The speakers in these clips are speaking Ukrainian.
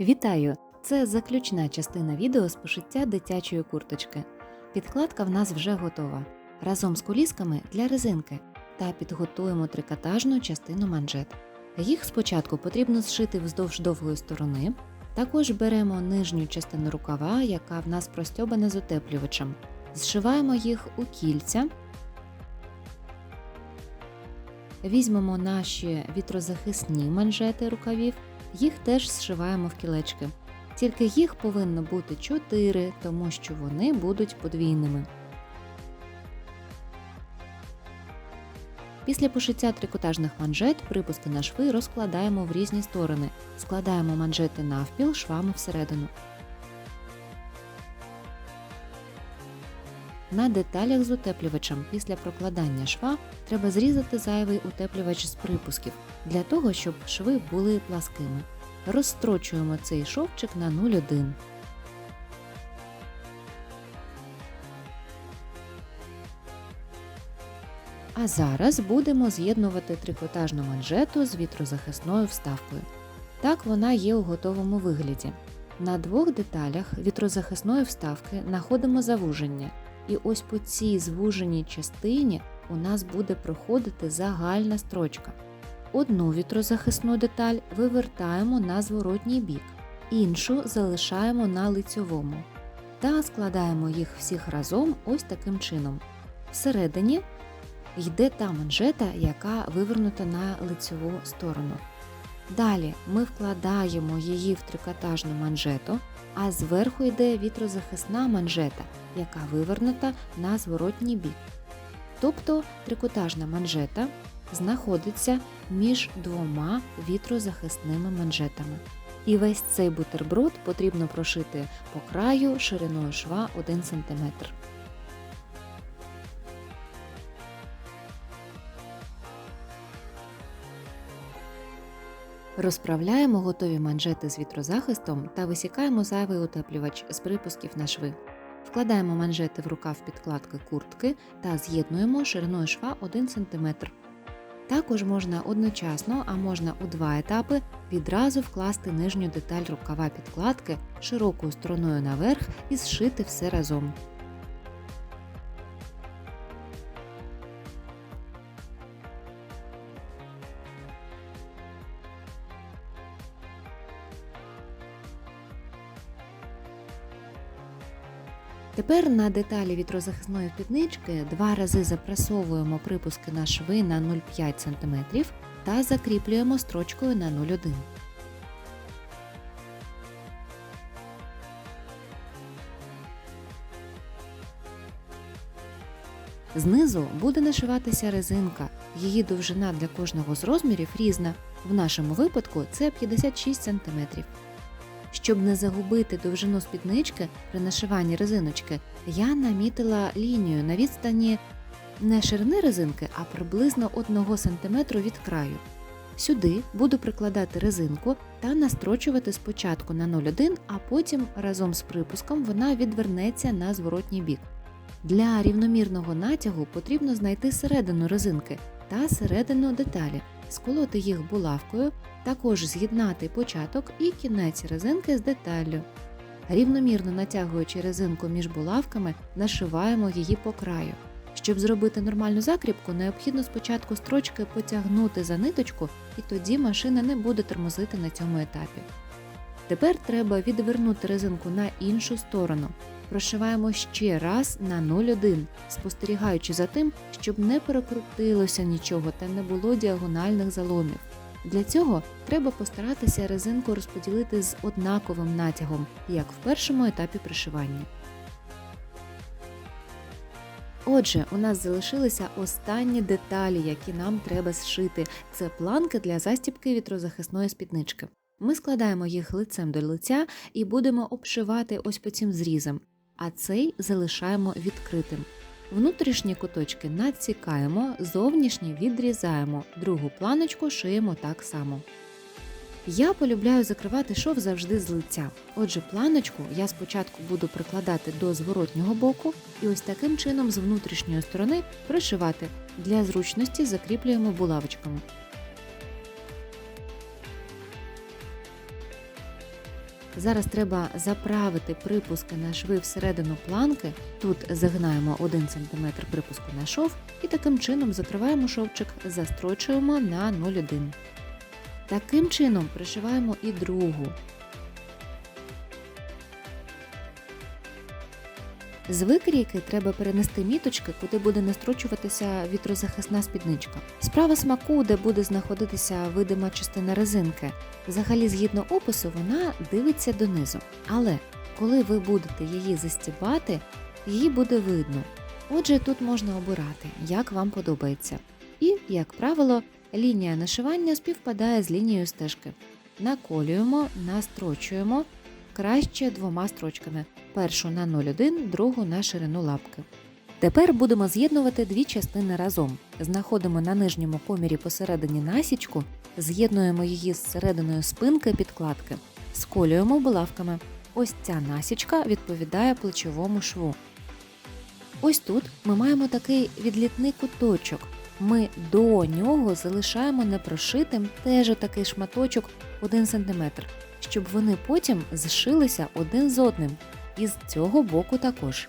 Вітаю! Це заключна частина відео з пошиття дитячої курточки. Підкладка в нас вже готова. Разом з колісками для резинки та підготуємо трикотажну частину манжет. Їх спочатку потрібно зшити вздовж довгої сторони. Також беремо нижню частину рукава, яка в нас простьобана з утеплювачем. Зшиваємо їх у кільця. Візьмемо наші вітрозахисні манжети рукавів, їх теж зшиваємо в кілечки. Тільки їх повинно бути 4, тому що вони будуть подвійними. Після пошиття трикотажних манжет припусти на шви розкладаємо в різні сторони, складаємо манжети навпіл швами всередину. На деталях з утеплювачем після прокладання шва треба зрізати зайвий утеплювач з припусків для того, щоб шви були пласкими. Розстрочуємо цей шовчик на 0,1. А зараз будемо з'єднувати трикотажну манжету з вітрозахисною вставкою. Так вона є у готовому вигляді. На двох деталях вітрозахисної вставки знаходимо завуження, і ось по цій звуженій частині у нас буде проходити загальна строчка. Одну вітрозахисну деталь вивертаємо на зворотній бік, іншу залишаємо на лицьовому та складаємо їх всіх разом ось таким чином. Всередині йде та манжета, яка вивернута на лицьову сторону. Далі ми вкладаємо її в трикотажну манжету, а зверху йде вітрозахисна манжета, яка вивернута на зворотній бік. Тобто трикотажна манжета знаходиться між двома вітрозахисними манжетами. І весь цей бутерброд потрібно прошити по краю шириною шва 1 см. Розправляємо готові манжети з вітрозахистом та висікаємо зайвий утеплювач з припусків на шви. Вкладаємо манжети в рукав підкладки куртки та з'єднуємо шириною шва 1 см. Також можна одночасно, а можна у два етапи відразу вкласти нижню деталь рукава підкладки широкою стороною наверх і зшити все разом. Тепер на деталі вітрозахисної спіднички два рази запресовуємо припуски на шви на 0,5 см та закріплюємо строчкою на 0,1 Знизу буде нашиватися резинка. Її довжина для кожного з розмірів різна. В нашому випадку це 56 см. Щоб не загубити довжину спіднички при нашиванні резиночки, я намітила лінію на відстані не ширини резинки, а приблизно 1 см від краю. Сюди буду прикладати резинку та настрочувати спочатку на 0,1, а потім разом з припуском вона відвернеться на зворотній бік. Для рівномірного натягу потрібно знайти середину резинки та середину деталі, сколоти їх булавкою, також з'єднати початок і кінець резинки з деталлю. Рівномірно натягуючи резинку між булавками, нашиваємо її по краю. Щоб зробити нормальну закріпку, необхідно спочатку строчки потягнути за ниточку, і тоді машина не буде тормозити на цьому етапі. Тепер треба відвернути резинку на іншу сторону. Прошиваємо ще раз на 0,1, спостерігаючи за тим, щоб не перекрутилося нічого та не було діагональних заломів. Для цього треба постаратися резинку розподілити з однаковим натягом, як в першому етапі пришивання. Отже, у нас залишилися останні деталі, які нам треба зшити. Це планки для застібки вітрозахисної спіднички. Ми складаємо їх лицем до лиця і будемо обшивати ось по цим зрізам, а цей залишаємо відкритим. Внутрішні куточки надсікаємо, зовнішні відрізаємо, другу планочку шиємо так само. Я полюбляю закривати шов завжди з лиця. Отже, планочку я спочатку буду прикладати до зворотнього боку і ось таким чином з внутрішньої сторони пришивати. Для зручності закріплюємо булавочками. Зараз треба заправити припуски на шви всередину планки. Тут загинаємо 1 см припуску на шов і таким чином закриваємо шовчик, застрочуємо на 0,1. Таким чином пришиваємо і другу. З викрійки треба перенести міточки, куди буде настрочуватися вітрозахисна спідничка. Справа смаку, де буде знаходитися видима частина резинки. Взагалі, згідно опису, вона дивиться донизу. Але коли ви будете її застібати, її буде видно. Отже, тут можна обирати, як вам подобається. І, як правило, лінія нашивання співпадає з лінією стежки. Наколюємо, настрочуємо краще двома строчками: першу на 0,1, другу на ширину лапки. Тепер будемо з'єднувати дві частини разом. Знаходимо на нижньому комірі посередині насічку, з'єднуємо її з серединою спинки підкладки, сколюємо булавками. Ось ця насічка відповідає плечовому шву. Ось тут ми маємо такий відлітний куточок. Ми до нього залишаємо непрошитим теж такий шматочок 1 см, щоб вони потім зшилися один з одним. І з цього боку також.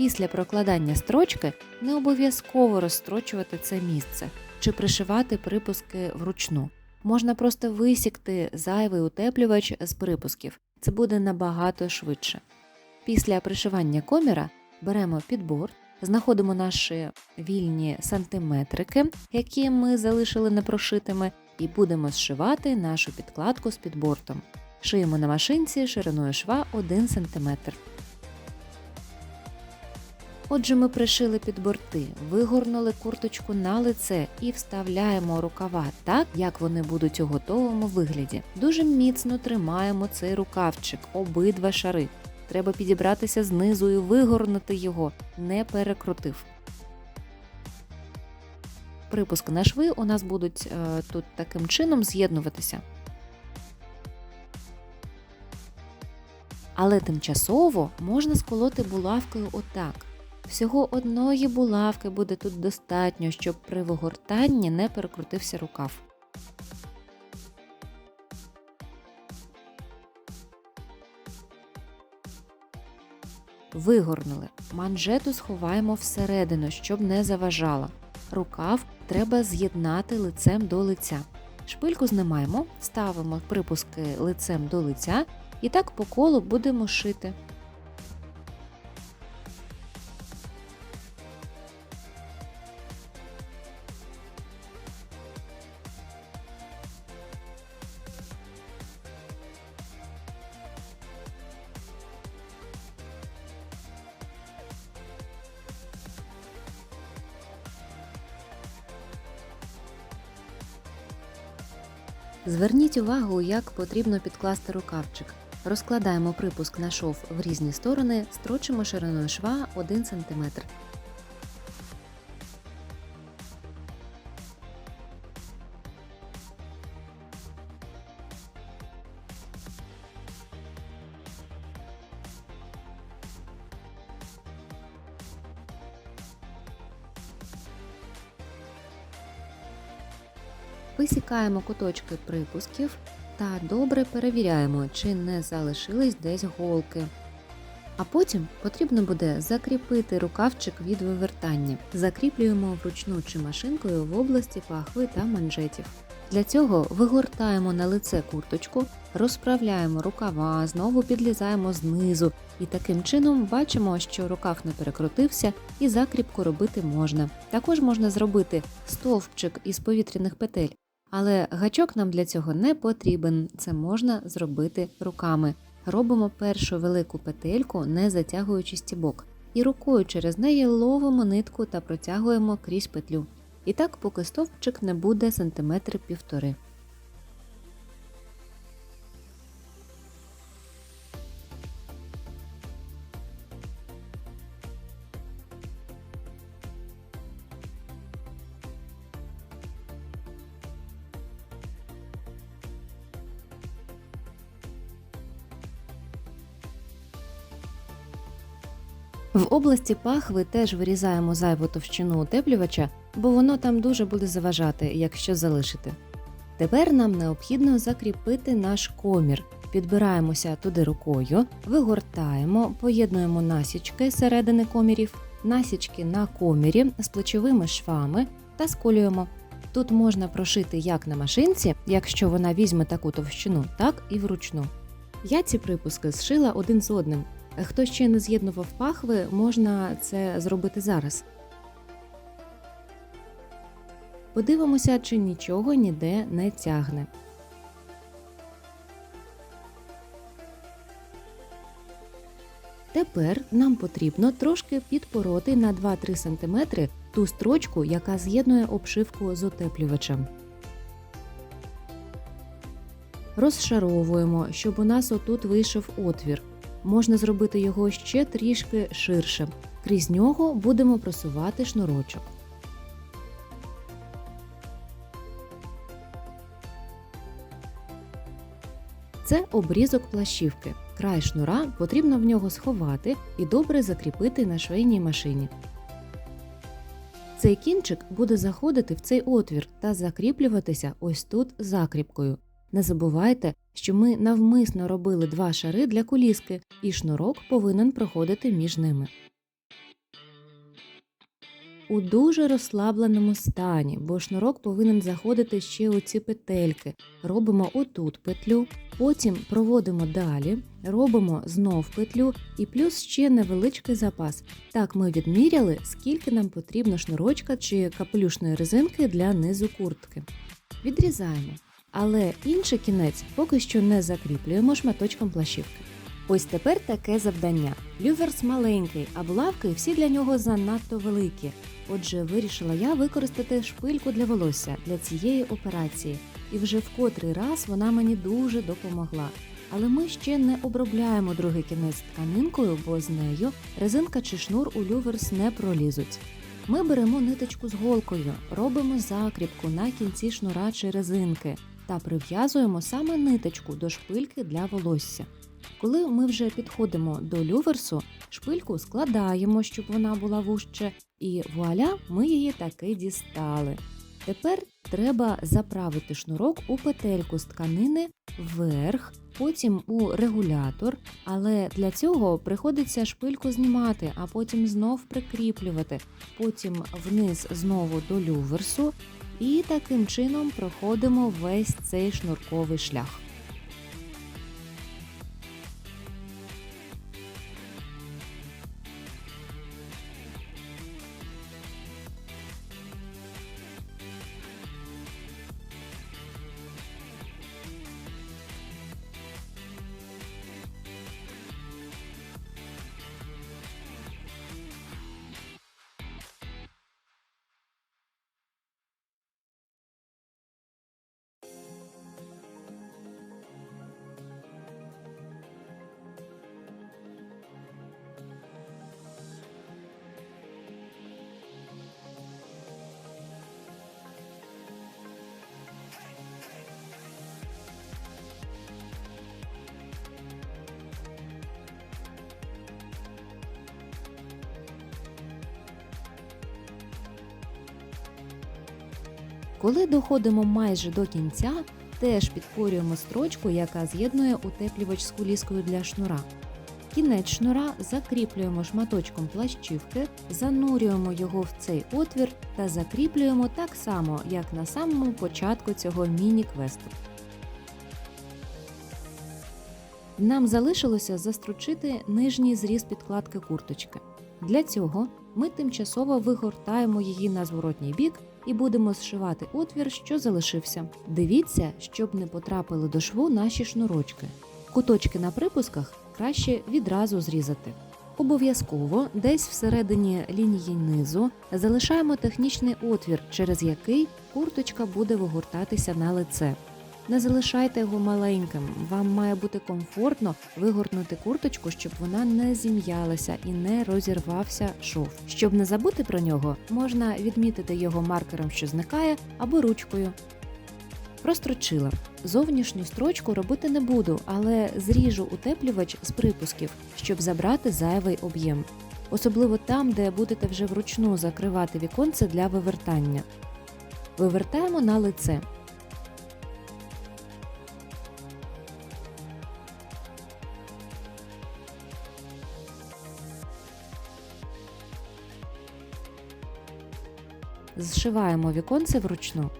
Після прокладання строчки не обов'язково розстрочувати це місце чи пришивати припуски вручну. Можна просто висікти зайвий утеплювач з припусків. Це буде набагато швидше. Після пришивання коміра беремо підбор, знаходимо наші вільні сантиметрики, які ми залишили непрошитими, і будемо зшивати нашу підкладку з підбортом. Шиємо на машинці шириною шва 1 см. Отже, ми пришили під борти, вигорнули курточку на лице і вставляємо рукава так, як вони будуть у готовому вигляді. Дуже міцно тримаємо цей рукавчик, обидва шари. Треба підібратися знизу і вигорнути його, не перекрутив. Припуски на шви у нас будуть е, тут таким чином з'єднуватися. Але тимчасово можна сколоти булавкою отак. Всього одної булавки буде тут достатньо, щоб при вигортанні не перекрутився рукав. Вигорнули. Манжету сховаємо всередину, щоб не заважала. Рукав треба з'єднати лицем до лиця. Шпильку знімаємо, ставимо припуски лицем до лиця і так по колу будемо шити. Зверніть увагу, як потрібно підкласти рукавчик. Розкладаємо припуск на шов в різні сторони, строчимо шириною шва 1 см. Висікаємо куточки припусків та добре перевіряємо, чи не залишились десь голки. А потім потрібно буде закріпити рукавчик від вивертання. Закріплюємо вручну чи машинкою в області пахви та манжетів. Для цього вигортаємо на лице курточку, розправляємо рукава, знову підлізаємо знизу і таким чином бачимо, що рукав не перекрутився і закріпку робити можна. Також можна зробити стовпчик із повітряних петель, але гачок нам для цього не потрібен, це можна зробити руками. Робимо першу велику петельку, не затягуючи стібок, і рукою через неї ловимо нитку та протягуємо крізь петлю. І так, поки стовпчик не буде сантиметри півтори. Області пахви теж вирізаємо зайву товщину утеплювача, бо воно там дуже буде заважати, якщо залишити. Тепер нам необхідно закріпити наш комір. Підбираємося туди рукою, вигортаємо, поєднуємо насічки середини комірів, насічки на комірі з плечовими швами та сколюємо. Тут можна прошити як на машинці, якщо вона візьме таку товщину, так і вручну. Я ці припуски зшила один з одним. Хто ще не з'єднував пахви, можна це зробити зараз. Подивимося, чи нічого ніде не тягне. Тепер нам потрібно трошки підпороти на 2-3 см ту строчку, яка з'єднує обшивку з утеплювачем. Розшаровуємо, щоб у нас отут вийшов отвір. Можна зробити його ще трішки ширшим. Крізь нього будемо просувати шнурочок. Це обрізок плащівки. Край шнура потрібно в нього сховати і добре закріпити на швейній машині. Цей кінчик буде заходити в цей отвір та закріплюватися ось тут закріпкою. Не забувайте, що ми навмисно робили два шари для коліски, і шнурок повинен проходити між ними. У дуже розслабленому стані, бо шнурок повинен заходити ще у ці петельки. Робимо отут петлю, потім проводимо далі, робимо знов петлю і плюс ще невеличкий запас. Так ми відміряли, скільки нам потрібно шнурочка чи капелюшної резинки для низу куртки. Відрізаємо. Але інший кінець поки що не закріплюємо шматочком плащівки. Ось тепер таке завдання. Люверс маленький, а булавки всі для нього занадто великі. Отже, вирішила я використати шпильку для волосся для цієї операції, і вже в котрий раз вона мені дуже допомогла. Але ми ще не обробляємо другий кінець тканинкою, бо з нею резинка чи шнур у люверс не пролізуть. Ми беремо ниточку з голкою, робимо закріпку на кінці шнура чи резинки та прив'язуємо саме ниточку до шпильки для волосся. Коли ми вже підходимо до люверсу, шпильку складаємо, щоб вона була вужче, і вуаля, ми її таки дістали. Тепер треба заправити шнурок у петельку з тканини вверх, потім у регулятор, але для цього приходиться шпильку знімати, а потім знов прикріплювати, потім вниз знову до люверсу, і таким чином проходимо весь цей шнурковий шлях. Коли доходимо майже до кінця, теж підпорюємо строчку, яка з'єднує утеплювач з куліскою для шнура. Кінець шнура закріплюємо шматочком плащівки, занурюємо його в цей отвір та закріплюємо так само, як на самому початку цього міні-квесту. Нам залишилося застручити нижній зріз підкладки курточки. Для цього ми тимчасово вигортаємо її на зворотній бік і будемо зшивати отвір, що залишився. Дивіться, щоб не потрапили до шву наші шнурочки. Куточки на припусках краще відразу зрізати. Обов'язково десь всередині лінії низу залишаємо технічний отвір, через який курточка буде вигортатися на лице. Не залишайте його маленьким, вам має бути комфортно вигорнути курточку, щоб вона не зім'ялася і не розірвався шов. Щоб не забути про нього, можна відмітити його маркером, що зникає, або ручкою. Прострочила. Зовнішню строчку робити не буду, але зріжу утеплювач з припусків, щоб забрати зайвий об'єм. особливо там, де будете вже вручну закривати віконце для вивертання. Вивертаємо на лице. Зшиваємо віконце вручну.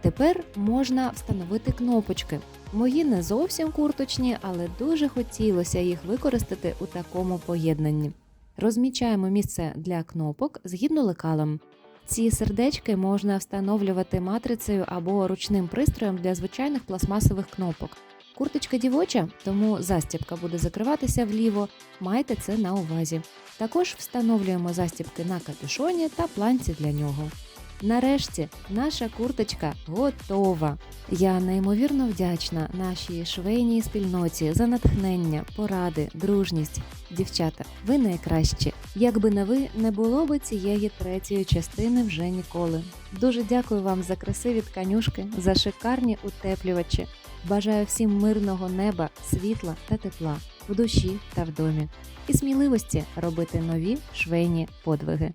Тепер можна встановити кнопочки. Мої не зовсім курточні, але дуже хотілося їх використати у такому поєднанні. Розмічаємо місце для кнопок згідно лекалам. Ці сердечки можна встановлювати матрицею або ручним пристроєм для звичайних пластмасових кнопок. Курточка дівоча, тому застібка буде закриватися вліво, майте це на увазі. Також встановлюємо застібки на капюшоні та планці для нього. Нарешті наша курточка готова. Я неймовірно вдячна нашій швейній спільноті за натхнення, поради, дружність. Дівчата, ви найкращі. Якби не ви, не було би цієї третьої частини вже ніколи. Дуже дякую вам за красиві тканюшки, за шикарні утеплювачі. Бажаю всім мирного неба, світла та тепла в душі та в домі. І сміливості робити нові швейні подвиги.